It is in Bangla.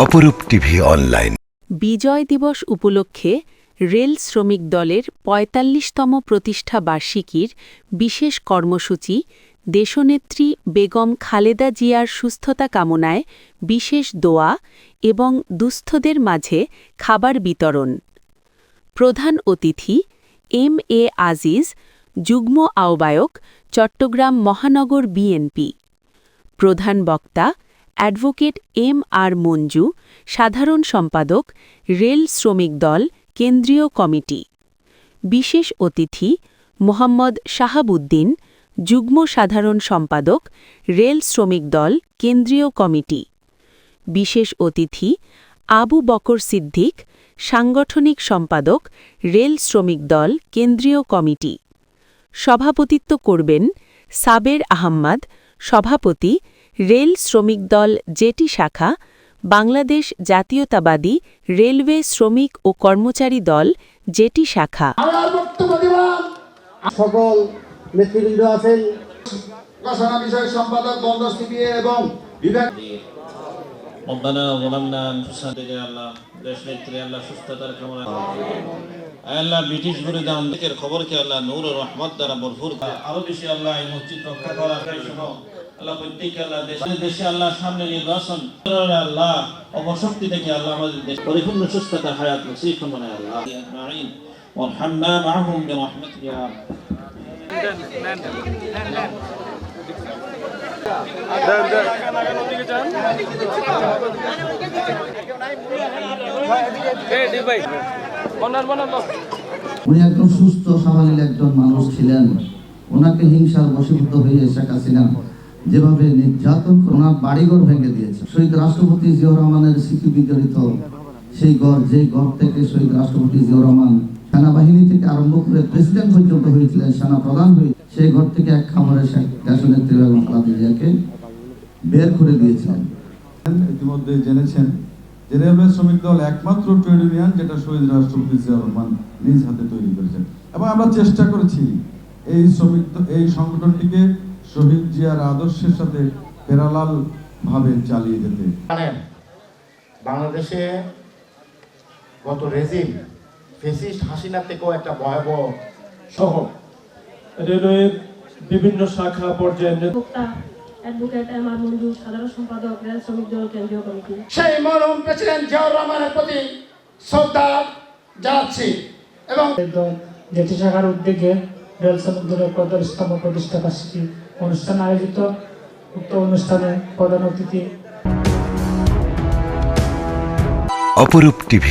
অপরূপ টিভি অনলাইন। বিজয় দিবস উপলক্ষে রেল শ্রমিক দলের ৪৫তম প্রতিষ্ঠা বার্ষিকীর বিশেষ কর্মসূচি দেশনেত্রী বেগম খালেদা জিয়ার সুস্থতা কামনায় বিশেষ দোয়া এবং দুস্থদের মাঝে খাবার বিতরণ। প্রধান অতিথি এম এ আজিজ, যুগ্ম আহ্বায়ক চট্টগ্রাম মহানগর বিএনপি। প্রধান বক্তা অ্যাডভোকেট এম আর মঞ্জু, সাধারণ সম্পাদক, রেল শ্রমিক দল, কেন্দ্রীয় কমিটি। বিশেষ অতিথি, মোহাম্মদ শাহাবুদ্দিন, যুগ্ম সাধারণ সম্পাদক, রেল শ্রমিক দল, কেন্দ্রীয় কমিটি। বিশেষ অতিথি, আবু বকর সিদ্দিক, সাংগঠনিক সম্পাদক, রেল শ্রমিক দল, কেন্দ্রীয় কমিটি। সভাপতিত্ব করবেন সাবের আহম্মদ, সভাপতি রেল শ্রমিক দল জেটি শাখা বাংলাদেশ জাতীয়তাবাদী রেলওয়ে শ্রমিক ও কর্মচারী দল জেটি শাখা আমার বক্তব্য দিলাম সকল নেতৃবৃন্দ আছেন ঘোষণা বিষয়ক সম্পাদক বন্দর সিবিএ এবং বিভাগ ربنا ظلمنا انفسنا থেকে আল্লাহ দেশ নেত্রী আল্লাহ সুস্থতার কামনা আয় আল্লাহ ব্রিটিশ বিরোধী আমাদের খবরকে আল্লাহ নূর ও রহমত দ্বারা ভরপুর করে। আরো বেশি আল্লাহ এই মসজিদ রক্ষা করার সহ আল্লাহ প্রত্যেক আল্লাহ দেশে দেশে আল্লাহ সামনে নির্বাচন আল্লাহ অপশক্তি থেকে আল্লাহ আমাদের দেশ পরিপূর্ণ সুস্থতা হায়াত নসিব মনে আল্লাহ আজমাইন وارحمنا معهم برحمتك يا رب উনি একজন সুস্থ স্বাভাবিক একজন মানুষ ছিলেন ওনাকে হিংসার বশীভূত হয়ে শেখ হাসিনা যেভাবে নির্যাতন ওনার বাড়িঘর ভেঙে দিয়েছে। শহীদ রাষ্ট্রপতি জিয়াউর রহমানের স্মৃতি সেই ঘর যে ঘর থেকে শহীদ রাষ্ট্রপতি জিয়াউর রহমান সেনাবাহিনী থেকে আরম্ভ করে প্রেসিডেন্ট পর্যন্ত হয়েছিলেন সেনা প্রধান হয়ে সেই ঘর থেকে এক খামারে দেশনেত্রী বেগম জিয়াকে বের করে দিয়েছিলেন। ইতিমধ্যে জেনেছেন যে রেলওয়ে শ্রমিক দল একমাত্র ট্রেড ইউনিয়ন যেটা শহীদ রাষ্ট্রপতি জিয়াউর রহমান নিজ হাতে তৈরি করেছেন। এবং আমরা চেষ্টা করেছি এই শ্রমিক, এই সংগঠনটিকে শহীদ জিয়ার আদর্শের সাথে প্যারালাল ভাবে চালিয়ে যেতে। জানেন বাংলাদেশে গত রেজিম ফেসিস্ট হাসিনা থেকেও একটা ভয়াবহ সহ রেলওয়ের বিভিন্ন শাখা পর্যায়ে নেতৃত্ব বক্তা অ্যাডভোকেট এম আর মঞ্জু সাধারণ সম্পাদক রেল শ্রমিক দল কেন্দ্রীয় কমিটি। সেই মরহুম প্রেসিডেন্ট জিয়াউর রহমানের প্রতি শ্রদ্ধা জানাচ্ছি এবং জেটি শাখার উদ্যোগে রেল শ্রমিক দলের প্রতিষ্ঠা বার্ষিকী অনুষ্ঠান আয়োজিত উক্ত অনুষ্ঠানে প্রধান অতিথি অপরূপ টিভি।